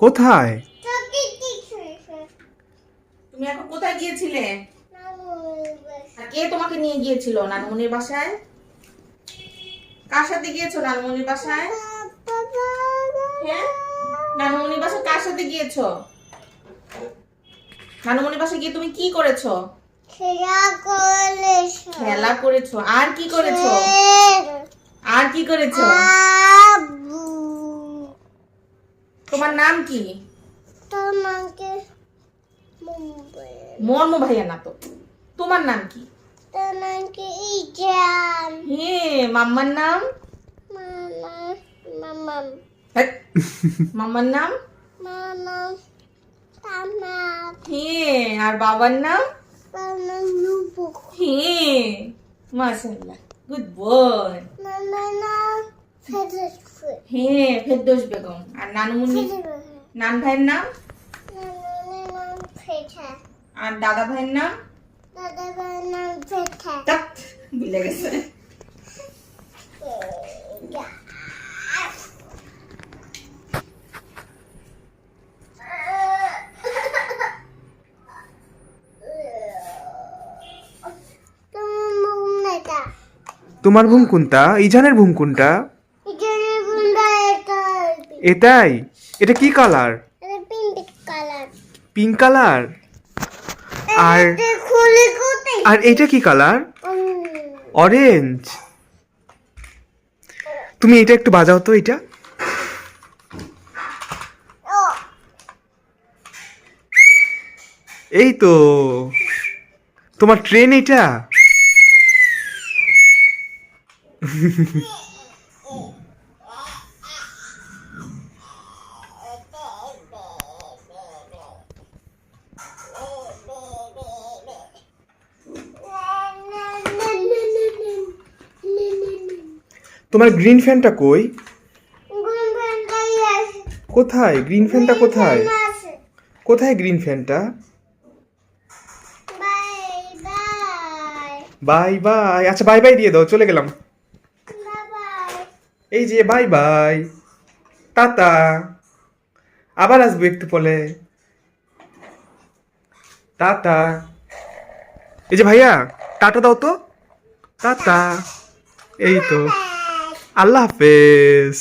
কোথায়? তুমি এখন কোথায় গিয়েছিলে? কে তোমাকে নিয়ে গিয়েছিল? নানমনির বাসায়? কার সাথে গিয়েছো নানমনির বাসায়? হ্যাঁ? নানুমনির বাসায় কার সাথে গিয়েছো? নানুমনির বাসায় গিয়ে তুমি কি করেছ? খেলা করেছ। আর কি করেছ? আর কি করেছ? তোমার নাম কি? তোমাকে মুম্বাই। মর্ম ভাইয়া না তো। তোমার নাম কি? তোমাকে ইজান। হে মাম্মার নাম? মামা মামা হেৎ। মাম্মার নাম? মামা মামা হে আর বাবার নাম? মামা নুবু হে মাশাআল্লাহ গুড বয়। মামা ফেদার ফুট বেগম। আর নানুমনি নান ভাইয়ের নাম? আর দাদা ভাইয়ের নাম? দাদা ভাই নাম ভুলে গেছে। তোমার ভুম কোনটা? ইজানের ভুম কোনটা? এটাই? এটা কি কালার পিঙ্ক কালার আর আর এটা কি কালার অরেঞ্জ তুমি এটা একটু বাজাও তো এটা এই তো। তোমার ট্রেন এটা তোমার গ্রিন ফ্যানটা কই? কোথায়? গ্রিন ফ্যানটা কোথায়? কোথায় গ্রিন ফ্যানটা বাই বাই আচ্ছা বাই বাই দিয়ে দাও চলে গেলাম। এই যে বাই বাই টাটা। আবার আসব একটু পরে। টাটা। এই যে ভাইয়া টাটা দাও তো। টাটা। এই তো। আল্লাহ হাফেজ।